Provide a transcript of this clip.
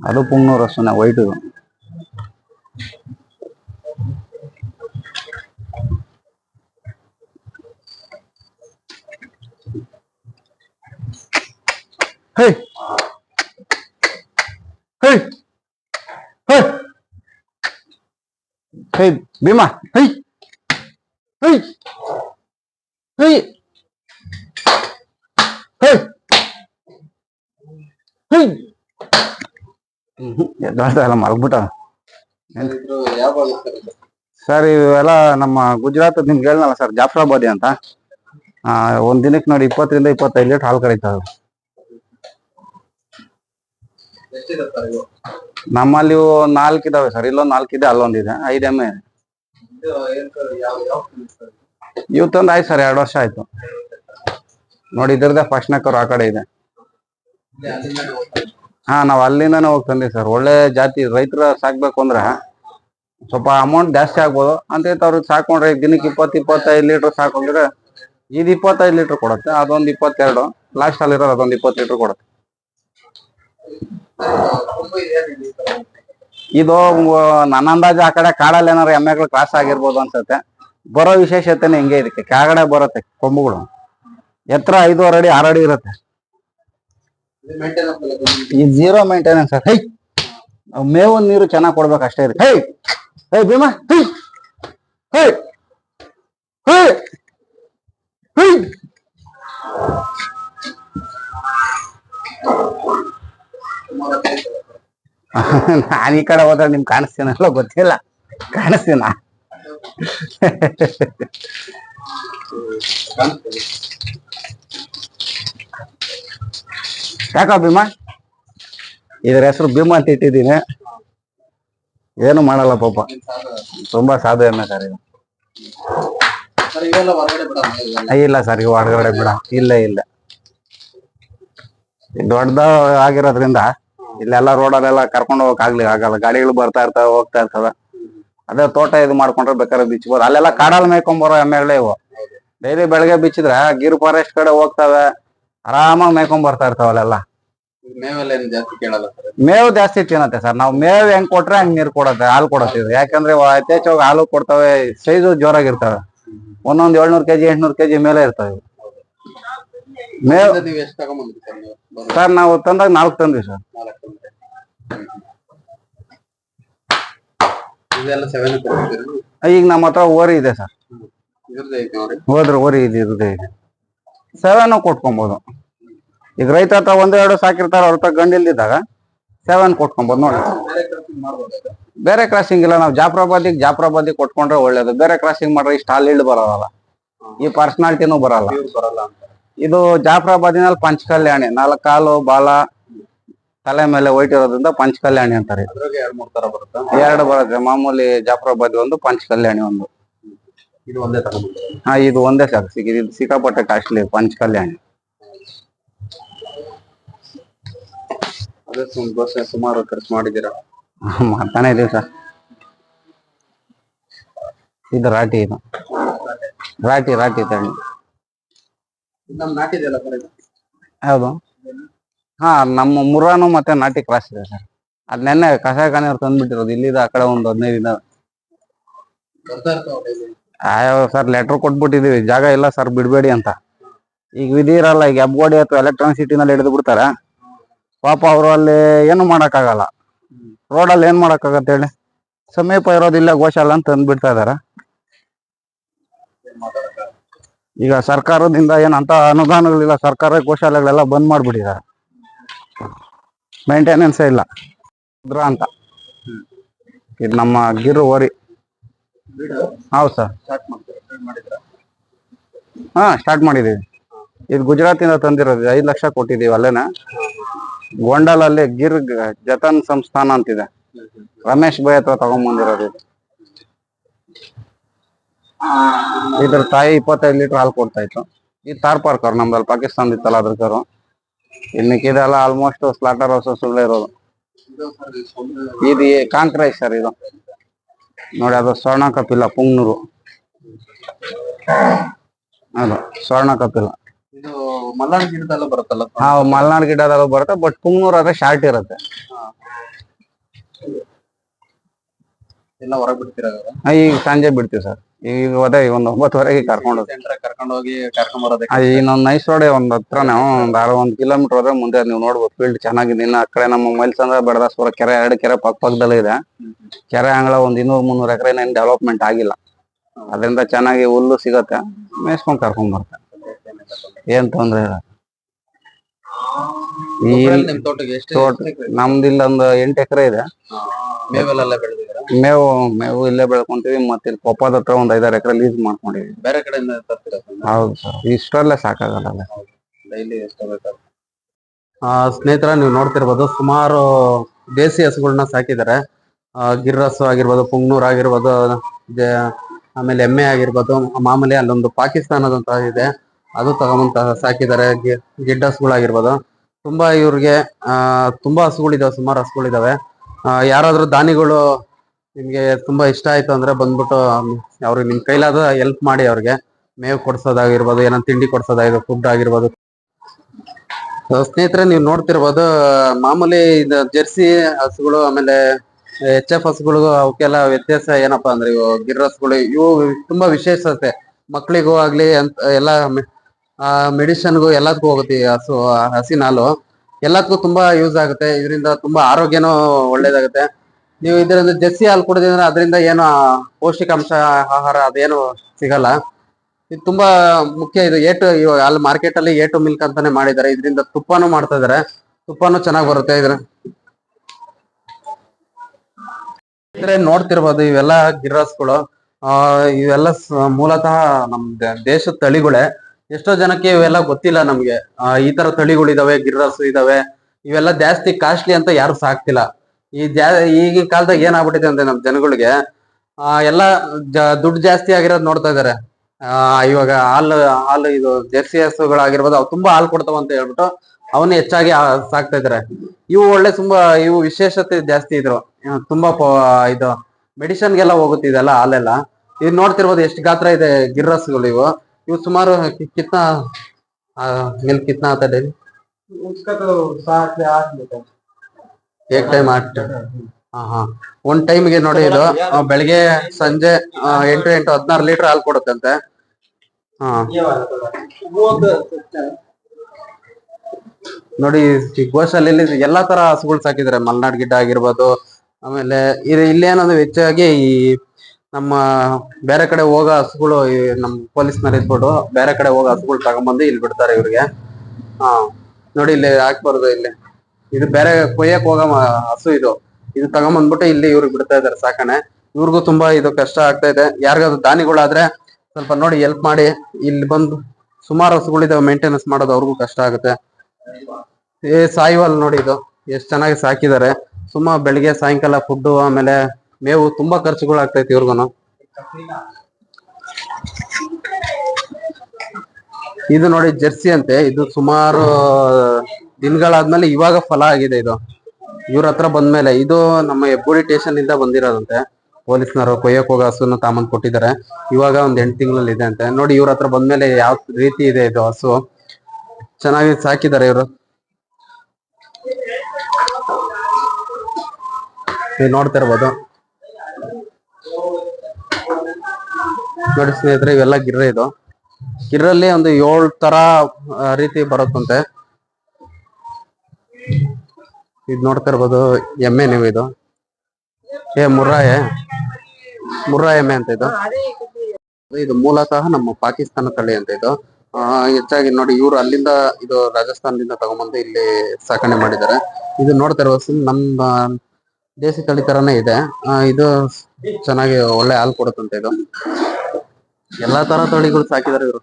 ಅದು ಪುಂಗ್ನೂರು ಹಸುನೆ ವೈಟ್ ಹೇ ಹೇ ಹೇ ಹೇ ಭೀಮಾ ಹೇ ಹೇ ಮಲಗ್ಬಿಟ್ಟ. ಭಾಗ ಸರ್ ಇವೆಲ್ಲ ನಮ್ಮ ಗುಜರಾತ್ ನಿಮ್ಗೆ ಹೇಳಲ್ಲ ಸರ್ ಜಾಫ್ರಾಬಾದಿ ಅಂತ. ಒಂದ್ ದಿನಕ್ಕೆ ನೋಡಿ ಇಪ್ಪತ್ತರಿಂದ ಇಪ್ಪತ್ತೈದು ಲೀಟರ್ ಹಾಲು ಇದು? ನಮ್ಮಲ್ಲಿ ನಾಲ್ಕು ಇದಾವೆ ಸರ್ ಇಲ್ಲೊಂದು ನಾಲ್ಕು ಇದೆ ಅಲ್ಲೊಂದಿದೆ ಐದು ಎಮ್ಮೆ ಇದೆ. ಇದು ಏನ್ ಸರ್ ಯಾವ ಯಾವ ಇವು ತಂದು ಆಯ್ತು ಸರ್ ಎರಡು ವರ್ಷ ಆಯ್ತು. ನೋಡಿ ಇದ್ರದ್ದೇ ಫಸ್ಟ್ ನೆಕ್ಕರು ಆ ಕಡೆ ಇದೆ. ಹಾ, ನಾವ್ ಅಲ್ಲಿಂದಾನೆ ಹೋಗಿ ತಂದಿವಿ ಸರ್ ಒಳ್ಳೆ ಜಾತಿ ರೈತರ ಸಾಕ್ಬೇಕು ಅಂದ್ರ ಸ್ವಲ್ಪ ಅಮೌಂಟ್ ಜಾಸ್ತಿ ಆಗ್ಬೋದು. ಅಂತ ಅವ್ರಿಗೆ ಸಾಕೊಂಡ್ರೆ ದಿನಕ್ಕೆ ಇಪ್ಪತ್ತು, ಇಪ್ಪತ್ತೈದು ಲೀಟರ್ ಸಾಕೊಂಡ್ರೆ ಇದು ಇಪ್ಪತ್ತೈದು ಲೀಟರ್ ಕೊಡುತ್ತೆ. ಅದೊಂದು ಇಪ್ಪತ್ತೆರಡು. ಲಾಸ್ಟ್ ಅಲ್ಲಿ ಇರೋದು ಅದೊಂದು ಇಪ್ಪತ್ತು ಲೀಟರ್ ಕೊಡುತ್ತೆ. ಇದೆ ನನ್ನ ಅಂದಾಜು ಆ ಕಡೆ ಕಾಡಲ್ಲಿ ಏನಾರು ಎಮ್ಮೆಗಳು ಕ್ರಾಸ್ ಆಗಿರ್ಬೋದು ಅನ್ಸುತ್ತೆ. ಬರೋ ವಿಶೇಷತೆನೆ ಹಿಂಗೆ ಇದಕ್ಕೆ. ಕೆಳಗಡೆ ಬರುತ್ತೆ ಕೊಂಬುಗಳು. ಎತ್ತರ ಐದೂವರೆ ಅಡಿ, ಆರು ಅಡಿ ಇರುತ್ತೆ. ಇದು maintenance ಎಲ್ಲ ಬಂದು ಈ ಜೀರೋ ಮೇಂಟೆನೆನ್ಸ್ ಸರ್. ಹೈ ಮೇವು ನೀರು ಚೆನ್ನಾಗಿ ಕೊಡ್ಬೇಕು ಅಷ್ಟೇ ರೀ hi hey Bhima! Hi hi hi hi ಸುಮಾರು ಹೊತ್ತು ಆಯ್ತಲ್ಲ ಸರ್? ನಾನು ಈ ಕಡೆ ಹೋದ್ರೆ ನಿಮ್ಗೆ ಕಾಣಿಸ್ತೀನಲ್ಲ ಗೊತ್ತಿಲ್ಲ. ಕಾಣಿಸ್ತೀನ? ಕಾಣಿಸ್ತದೆ. ಯಾಕ ಭೀಮಾ? ಇದ್ರ ಹೆಸರು ಭೀಮಾ ಅಂತ ಇಟ್ಟಿದ್ದೀನಿ. ಏನು ಮಾಡಲ್ಲ ಪಾಪ. ತುಂಬಾ ಸಾಧು ಎನ್ನ ಸರ್ ಇಲ್ಲ ಸರ್ ಇವು ಹೊರಗಡೆ ಬಿಡ. ಇಲ್ಲ ಇಲ್ಲ. ದೊಡ್ಡದ ಆಗಿರೋದ್ರಿಂದ ಇಲ್ಲೆಲ್ಲ ರೋಡಲ್ಲೆಲ್ಲ ಕರ್ಕೊಂಡು ಹೋಗಕ್ ಆಗ್ಲಿ ಆಗಲ್ಲ. ಗಾಡಿಗಳು ಬರ್ತಾ ಇರ್ತಾವ, ಹೋಗ್ತಾ ಇರ್ತವೆ. ಅದೇ ತೋಟ ಇದು ಮಾಡ್ಕೊಂಡ್ರೆ ಬೇಕಾದ್ರೆ ಬಿಚ್ಚಬಹುದು ಅಲ್ಲೆಲ್ಲ ಕಾಡಲ್ಲಿ ಮೇಯ್ಕೊಂಬರೋ ಎಮ್ಮೆಗಳೇ ಇವು. ಡೈಲಿ ಬೆಳಗ್ಗೆ ಬಿಚ್ಚಿದ್ರೆ ಗಿರ್ ಫಾರೆಸ್ಟ್ ಕಡೆ ಹೋಗ್ತಾವೆ. ಆರಾಮಾಗಿ ಮೇಯ್ಕೊಂಡ್ ಬರ್ತಾ ಇರ್ತಾವ ಮೇವು ಜಾಸ್ತಿ ತಿನ್ನತ್ತೆ ಸರ್ ನಾವು ಮೇವು ಹೆಂಗ್ ಕೊಟ್ರೆ ಹಂಗ್ ನೀರ್ ಕೊಡತ್ತೆ ಹಾಲು ಕೊಡತ್ತೆ ಯಾಕಂದ್ರೆ ಯಥೇಚ್ಛವಾಗಿ ಹಾಲು ಕೊಡ್ತವೆ ಸೈಜು ಜೋರಾಗಿರ್ತವೆ ಒಂದೊಂದ್ ಏಳ್ನೂರ್ ಕೆಜಿ ಎಂಟ್ನೂರ್ ಕೆಜಿ ಮೇಲೆ ಇರ್ತವೆ. ಮೇವು ಸರ್ ನೀವು ತಂದಾಗ ನಾಲ್ಕು ತಂದ್ವಿ ಸರ್ ಈಗ ನಮ್ಮ ಹತ್ರ ಓರಿ ಇದೆ ಸರ್ ಹೋದ್ರೆ ಓರಿ ಇದೆ ಇದೆ. ಸೆವೆನ್ ಕೊಟ್ಕೊಬೋದು. ಈಗ ರೈತ ಹತ್ರ ಒಂದ್ ಎರಡು ಸಾಕಿರ್ತಾರ ಅವ್ರ ಹತ್ರ ಗಂಡಿಲ್ದಿದ್ದಾಗ ಸೆವೆನ್ ಕೊಟ್ಕೊಂಬೋದು ನೋಡಿ. ಬೇರೆ ಕ್ರಾಸಿಂಗ್ ಇಲ್ಲ ನಾವು ಜಾಫ್ರಾಬಾದಿಗೆ ಜಾಫ್ರಾಬಾದಿಗೆ ಕೊಟ್ಕೊಂಡ್ರೆ ಒಳ್ಳೇದು. ಬೇರೆ ಕ್ರಾಸಿಂಗ್ ಮಾಡ್ರೆ ಇಷ್ಟು ಹಾಲು ಇಳ್ದು ಬರೋಲ್ಲ. ಈ ಪರ್ಸನಾಲಿಟಿನೂ ಬರಲ್ಲ. ಇದು ಜಾಫ್ರಾಬಾದಿನಲ್ಲಿ ಪಂಚಕಲ್ಯಾಣಿ ನಾಲ್ಕು ಕಾಲು ಬಾಲ ತಲೆ ಮೇಲೆ ವೈಟ್ ಇರೋದ್ರಿಂದ ಪಂಚಕಲ್ಯಾಣಿ ಅಂತಾರೆ. ಎರಡ್ ಮೂರ್ ತರ ಬರುತ್ತಾ? ಎರಡು ಬರುತ್ತೆ. ಮಾಮೂಲಿ ಜಾಫ್ರಾಬಾದಿ ಒಂದು ಪಂಚಕಲ್ಯಾಣಿ ಒಂದು. ಇದು ಒಂದೇ ತಗೊಂಡ್ಬಿಡ್ತಾರೆ ಹಾ ಇದು ಒಂದೇ ಸಾಕು. ಸಿಕ್ಕಾಪಟ್ಟೆ ಕಾಸ್ಟ್ಲಿ ಪಂಚಕಲ್ಯಾಣಿ. ಅದೇ ಸುಮ್ ಬಸ್ ಸುಮಾರು ಖರ್ಚು ಮಾಡಿದ್ದೀರಾ? ಮಾಡ್ತಾನೆ ಇದೀವಿ ಸರ್. ಇದು ರಾಟಿ ಇದು. ರಾಟಿ ರಾಟಿ ತಣ್ಣಿ ಹೌದು ನಮ್ ನಾಟಿದೆಯಲ್ಲ ಸರ್ ಇದು? ಯಾವುದು ಹಾ ನಮ್ಮ ಮುರಾನು ಮತ್ತೆ ನಾಟಿ ಕ್ರಾಸ್ ಇದೆ ಸರ್. ಅದ್ ನೆನ್ನೆ ಕಷಾಯ ಅವ್ರು ತಂದ್ಬಿಟ್ಟಿರೋದು. ಇಲ್ಲಿದ ಆ ಕಡೆ ಒಂದು ಹದಿನೈದು ದಿನ ಬರ್ತಾ ಇರ್ತಾವ ಡೈಲಿ ಆಯೋ ಸರ್ ಲೆಟರ್ ಕೊಟ್ಬಿಟ್ಟಿದೀವಿ ಜಾಗ ಇಲ್ಲ ಸರ್ ಬಿಡಬೇಡಿ ಅಂತ. ಈಗ ವಿಧಿ ಇರಲ್ಲ ಈಗ ಎಬ್ಗೋಡಿ ಅಥವಾ ಎಲೆಕ್ಟ್ರಾನಿಕ್ ಸಿಟಿನಲ್ಲಿ ಹಿಡಿದು ಬಿಡ್ತಾರೆ? ಪಾಪ ಅವರು ಅಲ್ಲಿ ಏನು ಮಾಡಕ್ಕಾಗಲ್ಲ. ರೋಡಲ್ಲಿ ಏನ್ ಮಾಡೋಕ್ಕಾಗತ್ತೆ ಹೇಳಿ? ಸಮೀಪ ಇರೋದಿಲ್ಲ ಗೋಶಾಲ ಅಂತ ಅಂದ್ಬಿಡ್ತಾ ಇದಾರೆ. ಈಗ ಸರ್ಕಾರದಿಂದ ಏನಂತ ಅನುದಾನಗಳಿಲ್ಲ, ಸರ್ಕಾರ ಗೋಶಾಲೆಗಳೆಲ್ಲ ಬಂದ್ ಮಾಡ್ಬಿಟ್ಟಿದ್ದಾರೆ ಮೇಂಟೆನೆನ್ಸ್ ಇಲ್ಲ. ಅಂತ. ಇದು ನಮ್ಮ ಗಿರು ಓರಿ ಹೌದ್ ಸರ್. ಹಾ ಸ್ಟಾರ್ಟ್ ಮಾಡಿದೀವಿ ಇದು ಗುಜರಾತಿಂದ ತಂದಿರೋದು ಐದು ಲಕ್ಷ ಕೊಟ್ಟಿದೀವಿ ಅಲ್ಲೇನ? ಗೊಂಡಲಲ್ಲಿ ಗಿರ್ ಜತನ್ ಸಂಸ್ಥಾನ ಅಂತಿದೆ. ರಮೇಶ್ ಬೈ ಹತ್ರ ತಗೊಂಬಂದಿರೋದು. ಇದು ಇದ್ರ ತಾಯಿ ಇಪ್ಪತ್ತೈದು ಲೀಟರ್ ಹಾಲು ಕೊಡ್ತಾ ಇತ್ತು. ಈ ತಾರ್ ಪಾರ್ಕರ್ ನಮ್ದಲ್ಲಿ ಪಾಕಿಸ್ತಾನ ಇತ್ತಲ್ಲ ಅದ್ರ ಕರು ಇನ್ನು ಇದೆಲ್ಲ ಆಲ್ಮೋಸ್ಟ್ ಸ್ಲಾಟರ್ ಹೌಸ್ ಸುಳ್ಳೆ ಇರೋದು. ಇದು ಕಾಂಕ್ರೈಸ್ ಸರ್ ಇದು. ನೋಡಿ, ಅದು ಸ್ವರ್ಣ ಕಪಿಲ, ಪುಂಗ್ನೂರು. ಅದು ಸ್ವರ್ಣ ಕಪಿಲ. ಇದು ಮಲ್ನಾಡ್ ಗಿಡದಲ್ಲ ಬರುತ್ತಲ್ಲ? ಹಾ ಮಲ್ನಾಡ್ ಗಿಡದಲ್ಲೂ ಬರುತ್ತೆ ಬಟ್ ಪುಂಗ್ನೂರ್ ಆದ್ರೆ ಶಾರ್ಟ್ ಇರುತ್ತೆ. ಎಲ್ಲ ಹೊರಗ್ ಬಿಡ್ತೀರಾ ಆ, ಈಗ ಸಂಜೆ ಬಿಡ್ತೀವಿ ಸರ್. ಈಗ ಅದೇ ಒಂದ್ ಒಂಬತ್ತುವರೆಗೆ ಕರ್ಕೊಂಡು ಹೋಗ್ತೀವಿ. ಸೆಂಟ್ರ್ ಕರ್ಕೊಂಡು ಹೋಗಿ ಕರ್ಕೊಂಡ್ ಬರೋದಕ್ಕೆ ಆ, ಇನ್ನೊಂದ್ ನೈಸ್ ರೋಡ್ ಒಂದ್ ಹತ್ರ ನಾವು ಒಂದ್ ಆರು ಒಂದ್ ಕಿಲೋಮೀಟರ್ ಹೋದ್ರೆ ಮುಂದೆ ನೀವು ನೋಡ್ಬೋದು ಫೀಲ್ಡ್ ಚೆನ್ನಾಗಿದೆ. ಇನ್ನ ಆ ಕಡೆ ನಮ್ಮ ಮೈಲ್ಸಂದ್ರ ಬೆಡದಾಸ್ಪುರ ಕೆರೆ ಎರಡು ಕೆರೆ ಪಕ್ಕ ಪಕ್ಕದಲ್ಲೇ ಇದೆ. ಕೆರೆ ಅಂಗಳ ಒಂದ್ ಇನ್ನೂರ್ ಮುನ್ನೂರ್ ಎಕರೆ ಏನ್ ಡೆವಲಪ್ಮೆಂಟ್ ಆಗಿಲ್ಲ. ಅದರಿಂದ ಚೆನ್ನಾಗಿ ಹುಲ್ಲು ಸಿಗತ್ತೆ ಮೇಯಿಸ್ಕೊಂಡ್ ಕರ್ಕೊಂಡ್ ಬರ್ತಾರೆ. ಏನ್ ತೊಂದ್ರೆ ಇಲ್ಲ. ಈ ಗೊಬ್ಬರ ನಿಮ್ ತೋಟಕ್ಕೆ ಎಷ್ಟು ತೋಟ ನಮ್ದು ಇಲ್ಲ ಒಂದು ಎಂಟು ಎಕರೆ ಇದೆ. ಮೇವೆಲ್ಲ ಬೆಳೆದಿದ್ದೀರಾ? ಮೇವು ಮೇವು ಇಲ್ಲೇ ಬೆಳ್ಕೊಂತೀವಿ ಮತ್ತೆ ಇಲ್ಲಿ ಕೊಪ್ಪದ ಹತ್ರ ಒಂದ್ ಐದಾರು ಎಕರೆ ಲೀಸ್ ಮಾಡ್ಕೊಂಡಿವಿ ಬೇರೆ ಕಡೆಯಿಂದ ತರ್ತೀರಾ ಹೌದು ಸರ್ ಇಷ್ಟರಲ್ಲೇ ಸಾಕಾಗಲ್ಲ ಡೈಲಿ ಎಷ್ಟು ಆ ಸ್ನೇಹಿತರ ನೀವು ನೋಡ್ತಿರ್ಬೋದು ಸುಮಾರು ದೇಸಿ ಹಸುಗಳನ್ನ ಸಾಕಿದ್ದಾರೆ. ಆ, ಗಿರ್ ಹಸು ಆಗಿರ್ಬೋದು ಪುಂಗ್ನೂರ್ ಆಗಿರ್ಬೋದು ಜೆ- ಆಮೇಲೆ ಎಮ್ಮೆ ಆಗಿರ್ಬೋದು ಮಾಮೂಲಿ ಅಲ್ಲೊಂದು ಪಾಕಿಸ್ತಾನದಂತ ಇದೆ. ಅದು ತಗೊಂಬಂತ ಸಾಕಿದ್ದಾರೆ. ಗಿಡ್ಡ ಹಸುಗಳಾಗಿರ್ಬೋದು. ತುಂಬಾ ಇವ್ರಿಗೆ ತುಂಬಾ ಹಸುಗಳಿದಾವೆ, ಸುಮಾರು ಹಸುಗಳಿದಾವೆ. ಯಾರಾದ್ರೂ ದಾನಿಗಳು ನಿಮ್ಗೆ ತುಂಬಾ ಇಷ್ಟ ಆಯ್ತು ಅಂದ್ರೆ ಬಂದ್ಬಿಟ್ಟು ಅವ್ರಿಗೆ ನಿಮ್ ಕೈಲಾದ ಹೆಲ್ಪ್ ಮಾಡಿ ಅವ್ರಿಗೆ ಮೇವು ಕೊಡ್ಸೋದಾಗಿರ್ಬೋದು, ಏನೋ ತಿಂಡಿ ಕೊಡ್ಸೋದಾಗಿರ್ಬೋದು ಫುಡ್ ಆಗಿರ್ಬೋದು. ಸ್ನೇಹಿತರೆ, ನೀವು ನೋಡ್ತಿರ್ಬೋದು, ಮಾಮೂಲಿ ಇದು ಜೆರ್ಸಿ ಹಸುಗಳು, ಆಮೇಲೆ ಎಚ್ ಎಫ್ ಹಸುಗಳು, ಅವಕ್ಕೆಲ್ಲ ವ್ಯತ್ಯಾಸ ಏನಪ್ಪಾ ಅಂದ್ರೆ ಇವು ಗಿರ್ ಹಸುಗಳು, ಇವು ತುಂಬಾ ವಿಶೇಷತೆ. ಮಕ್ಳಿಗೂ ಆಗ್ಲಿ, ಅಂತ, ಎಲ್ಲ ಮೆಡಿಸನ್ಗೂ ಎಲ್ಲದಕ್ಕೂ ಹೋಗುತ್ತೆ ಈ ಹಸು ಆ ಹಸಿನ ಹಾಲು ಎಲ್ಲದಕ್ಕೂ ತುಂಬಾ ಯೂಸ್ ಆಗುತ್ತೆ. ಇದರಿಂದ ತುಂಬಾ ಆರೋಗ್ಯನೂ ಒಳ್ಳೇದಾಗುತ್ತೆ. ನೀವು ಇದರಿಂದ ಜೆರ್ಸಿ ಹಾಲು ಕುಡಿದ್ರೆ ಅದರಿಂದ ಏನು ಪೌಷ್ಟಿಕಾಂಶ ಆಹಾರ ಅದೇನು ಸಿಗಲ್ಲ. ಇದು ತುಂಬಾ ಮುಖ್ಯ. ಇದು ಏಟು ಇವಾಗ ಅಲ್ಲಿ ಮಾರ್ಕೆಟ್ ಅಲ್ಲಿ ಏಟು ಮಿಲ್ಕ್ ಅಂತಾನೆ ಮಾಡಿದ್ದಾರೆ. ಇದರಿಂದ ತುಪ್ಪನೂ ಮಾಡ್ತಾ ಇದಾರೆ ತುಪ್ಪನೂ ಚೆನ್ನಾಗಿ ಬರುತ್ತೆ ಇದ್ರ. ಇದ್ರೆ ನೋಡ್ತಿರ್ಬೋದು ಇವೆಲ್ಲ ಗಿರಾಸ್ಗಳು ಆ, ಇವೆಲ್ಲ ಮೂಲತಃ ನಮ್ ದೇಶದ ತಳಿಗಳೇ. ಎಷ್ಟೋ ಜನಕ್ಕೆ ಇವೆಲ್ಲ ಗೊತ್ತಿಲ್ಲ ನಮ್ಗೆ. ಈ ತರ ತಳಿಗಳಿದಾವೆ ಗಿರ್ರಸು ಇದಾವೆ. ಇವೆಲ್ಲ ಜಾಸ್ತಿ ಕಾಸ್ಟ್ಲಿ ಅಂತ ಯಾರು ಸಾಕ್ತಿಲ್ಲ. ಈ ಜಾ, ಈಗಿನ ಕಾಲದಾಗ ಏನಾಗ್ಬಿಟ್ಟಿದೆ ಅಂದ್ರೆ ನಮ್ ಜನಗಳಿಗೆ, ಆ, ಎಲ್ಲ ದುಡ್ಡು ಜಾಸ್ತಿ ಆಗಿರೋದ್ ನೋಡ್ತಾ ಇದಾರೆ. ಆ, ಇವಾಗ ಹಾಲು ಹಾಲು ಇದು ಜೆರ್ಸಿ ಹಸುಗಳಾಗಿರ್ಬೋದು, ಅವು ತುಂಬಾ ಹಾಲು ಕೊಡ್ತಾವ ಅಂತ ಹೇಳ್ಬಿಟ್ಟು ಅವನ್ನ ಹೆಚ್ಚಾಗಿ ಸಾಕ್ತಾ ಇದಾರೆ. ಇವು ಒಳ್ಳೆ ತುಂಬಾ, ಇವು ವಿಶೇಷತೆ ಜಾಸ್ತಿ ಇದ್ರು. ತುಂಬಾ ಇದು ಮೆಡಿಸನ್ಗೆಲ್ಲ ಹೋಗುತ್ತೆ ಇದೆಲ್ಲ ಹಾಲೆಲ್ಲ. ಇದು ನೋಡ್ತಿರ್ಬೋದು ಎಷ್ಟು ಗಾತ್ರ ಇದೆ ಗಿರ್ರಸ್ಗಳು ಇವು. ಇವು ಸುಮಾರು ಕಿತ್ನ ಮಿಲ್ಕ್ ಕಿತ್ನ ಆತ ಡೈಲಿ ಏಕ್ ಟೈಮ್ ಆಟ್ ಹಾ ಹಾ ಒಂದ್ ಟೈಮ್ಗೆ ನೋಡಿ ಇದು ಬೆಳಿಗ್ಗೆ ಸಂಜೆ ಎಂಟು ಎಂಟು ಹದಿನಾರು ಲೀಟರ್ ಹಾಲು ಕೊಡುತ್ತಂತೆ ಹಾ. ನೋಡಿ ಈ ಗೋಶಾಲೆಯಲ್ಲಿ ಎಲ್ಲಾ ತರ ಹಸುಗಳು ಸಾಕಿದ್ರೆ ಮಲ್ನಾಡ್ ಗಿಡ್ಡ ಆಗಿರ್ಬೋದು ಆಮೇಲೆ ಇದು ಇಲ್ಲೇನಂದ್ರೆ ಹೆಚ್ಚಾಗಿ ಈ ನಮ್ಮ ಬೇರೆ ಕಡೆ ಹೋಗೋ ಹಸುಗಳು ಪೊಲೀಸ್ ಪೊಲೀಸ್ನವ್ರು ಇದ್ಬಿಟ್ಟು ಬೇರೆ ಕಡೆ ಹೋಗೋ ಹಸುಗಳು ತಗೊಂಬಂದು ಇಲ್ಲಿ ಬಿಡ್ತಾರೆ ಇವ್ರಿಗೆ. ಹಾ ನೋಡಿ ಇಲ್ಲಿ ಹಾಕ್ಬಾರ್ದು ಇಲ್ಲಿ? ಇದು ಬೇರೆ ಕೊಯ್ಯಕ್ ಹೋಗೋ ಹಸು ಇದು. ಇದು ತಗೊಂಬಂದ್ಬಿಟ್ಟು ಇಲ್ಲಿ ಇವ್ರಿಗೆ ಬಿಡ್ತಾ ಇದಾರೆ ಸಾಕಣೆ. ಇವ್ರಿಗೂ ತುಂಬಾ ಇದು ಕಷ್ಟ ಆಗ್ತಾ ಇದೆ. ಯಾರಿಗಾದ್ರು ದಾನಿಗಳಾದ್ರೆ ಸ್ವಲ್ಪ ನೋಡಿ ಹೆಲ್ಪ್ ಮಾಡಿ. ಇಲ್ಲಿ ಬಂದು ಸುಮಾರು ಹಸುಗಳಿದಾವೆ ಮೇಂಟೆನೆನ್ಸ್ ಮಾಡೋದು ಅವ್ರಿಗೂ ಕಷ್ಟ ಆಗುತ್ತೆ. ಏ, ಸಾಯಿವಾಲ್ ನೋಡಿ ಇದು. ಎಷ್ಟು ಚೆನ್ನಾಗಿ ಸಾಕಿದ್ದಾರೆ. ಸುಮ್ಮ ಬೆಳಿಗ್ಗೆ ಸಾಯಂಕಾಲ ಫುಡ್ ಆಮೇಲೆ ಮೇವು ತುಂಬಾ ಖರ್ಚುಗಳು ಆಗ್ತೈತಿ ಇವ್ರಿಗೂ ಇದು ನೋಡಿ ಜರ್ಸಿ ಅಂತೆ. ಇದು ಸುಮಾರು ದಿನಗಳಾದ್ಮೇಲೆ ಇವಾಗ ಫಲ ಆಗಿದೆ ಇದು. ಇವ್ರ ಹತ್ರ ಬಂದ್ಮೇಲೆ ಇದು ನಮ್ಮ ಹೆಬ್ಬೂರಿ ಸ್ಟೇಷನ್ ಇಂದ ಬಂದಿರೋದಂತೆ. ಪೊಲೀಸ್ನವರು ಕೊಯ್ಯಕ್ ಹೋಗೋ ಹಸುನ ತಾಮಂದ್ ಕೊಟ್ಟಿದ್ದಾರೆ. ಇವಾಗ ಒಂದ್ ಎಂಟು ತಿಂಗಳಲ್ಲಿ ಇದೆ ಅಂತೆ. ನೋಡಿ ಇವ್ರ ಹತ್ರ ಬಂದ್ಮೇಲೆ ಯಾವ ರೀತಿ ಇದೆ ಇದು ಹಸು. ಚೆನ್ನಾಗಿ ಸಾಕಿದ್ದಾರೆ ಇವರು. ನೀವು ನೋಡ್ತಾ ಇರ್ಬೋದು. ನೋಡಿ ಸ್ನೇಹಿತರೆ, ಇವೆಲ್ಲ ಗಿರ್ರೆ ಇದು. ಗಿರ್ರಲ್ಲಿ ಒಂದು ಏಳ್ ತರ ರೀತಿ ಬರುತ್ತಂತೆ. ಇದು ನೋಡ್ತಾ ಇರ್ಬೋದು, ಎಮ್ಮೆ ನೀವು ಇದು. ಏ, ಮುರ್ರಾಯೆ. ಮುರ್ರಾ ಎಮ್ಮೆ ಅಂತ ಇದು. ಇದು ಮೂಲತಃ ನಮ್ಮ ಪಾಕಿಸ್ತಾನ ತಳಿ ಅಂತ ಇದು. ಹೆಚ್ಚಾಗಿ ನೋಡಿ, ಇವರು ಅಲ್ಲಿಂದ ಇದು ರಾಜಸ್ಥಾನದಿಂದ ತಗೊಂಡ್ಬಂದು ಇಲ್ಲಿ ಸಾಕಣೆ ಮಾಡಿದ್ದಾರೆ. ಇದು ನೋಡ್ತಾ ಇರ್ಬೋದು ನಮ್ಮ ದೇಸಿ ತಳಿ ತರಾನೇ ಇದೆ. ಆ, ಇದು ಚೆನ್ನಾಗಿ ಒಳ್ಳೆ ಹಾಲು ಕೊಡುತ್ತಂತೆ ಇದು. ಎಲ್ಲಾ ತರ ತಳಿಗಳು ಸಾಕಿದಾರೆ ಇವರು.